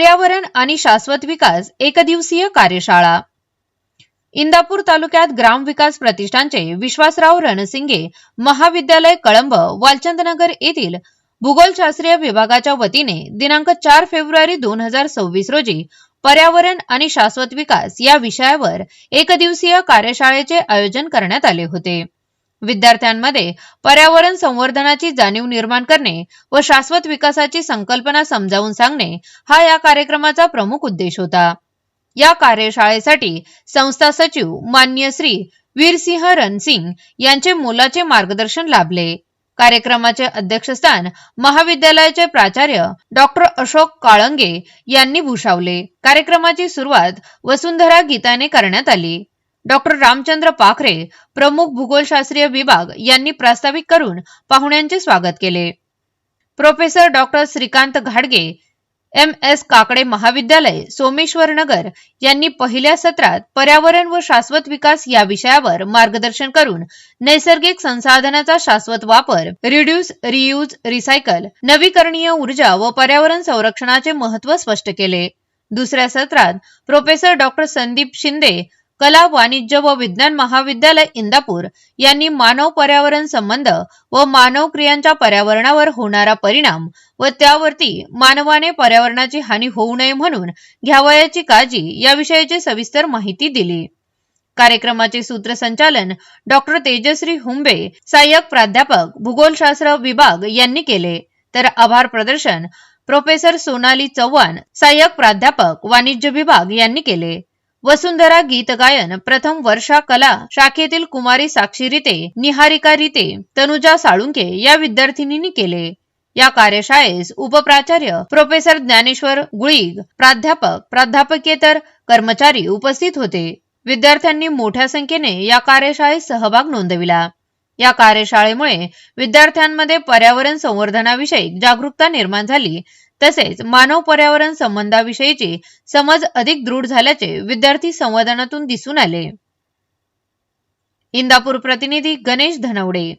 पर्यावरण आणि शाश्वत विकास एकदिवसीय कार्यशाळा. इंदापूर तालुक्यात ग्रामविकास प्रतिष्ठानचे विश्वासराव रणसिंगे महाविद्यालय कळंब वालचंदनगर येथील भूगोलशास्त्रीय विभागाच्या वतीने दिनांक चार फेब्रुवारी दोन हजार सव्वीस रोजी पर्यावरण आणि शाश्वत विकास या विषयावर एकदिवसीय कार्यशाळेचे आयोजन करण्यात आले होते. विद्यार्थ्यांमध्ये पर्यावरण संवर्धनाची जाणीव निर्माण करणे व शाश्वत विकासाची संकल्पना समजावून सांगणे हा या कार्यक्रमाचा प्रमुख उद्देश होता. या कार्यशाळेसाठी संस्था सचिव मान्य श्री वीरसिंह रणसिंग यांचे मोलाचे मार्गदर्शन लाभले. कार्यक्रमाचे अध्यक्षस्थान महाविद्यालयाचे प्राचार्य डॉक्टर अशोक काळंगे यांनी भूषावले. कार्यक्रमाची सुरुवात वसुंधरा गीताने करण्यात आली. डॉक्टर रामचंद्र पाखरे प्रमुख भूगोलशास्त्रीय विभाग यांनी प्रास्ताविक करून पाहुण्यांचे स्वागत केले. प्रोफेसर डॉक्टर श्रीकांत घाडगे एम. एस. काकडे महाविद्यालय सोमेश्वर नगर यांनी पहिल्या सत्रात पर्यावरण व शाश्वत विकास या विषयावर मार्गदर्शन करून नैसर्गिक संसाधनाचा शाश्वत वापर रिड्यूस रियूज रिसायकल नवीकरणीय ऊर्जा व पर्यावरण संरक्षणाचे महत्त्व स्पष्ट केले. दुसऱ्या सत्रात प्रोफेसर डॉक्टर संदीप शिंदे कला वाणिज्य व विज्ञान महाविद्यालय इंदापूर यांनी मानव पर्यावरण संबंध व मानव क्रियांच्या पर्यावरणावर होणारा परिणाम व त्यावरती मानवाने पर्यावरणाची हानी होऊ नये म्हणून घ्यावयाची काळजी याविषयीची सविस्तर माहिती दिली. कार्यक्रमाचे सूत्रसंचालन डॉक्टर तेजश्री हुंबे सहाय्यक प्राध्यापक भूगोलशास्त्र विभाग यांनी केले. तर आभार प्रदर्शन प्रोफेसर सोनाली चव्हाण सहाय्यक प्राध्यापक वाणिज्य विभाग यांनी केले. वसुंधरा गीतगायन प्रथम वर्षा कला शाखेतील कुमारी साक्षी रिते निहारिका रिते तनुजा साळुंके या विद्यार्थिनींनी केले. या कार्यशाळेस उपप्राचार्य प्रोफेसर ज्ञानेश्वर गुळीग प्राध्यापक प्राध्यापकेतर कर्मचारी उपस्थित होते. विद्यार्थ्यांनी मोठ्या संख्येने या कार्यशाळेत सहभाग नोंदविला. या कार्यशाळेमुळे विद्यार्थ्यांमध्ये पर्यावरण संवर्धनाविषयी जागरूकता निर्माण झाली. तसेच मानव पर्यावरण संबंधाविषयीची समज अधिक दृढ झाल्याचे विद्यार्थी संवादनातून दिसून आले. इंदापूर प्रतिनिधी गणेश धनवडे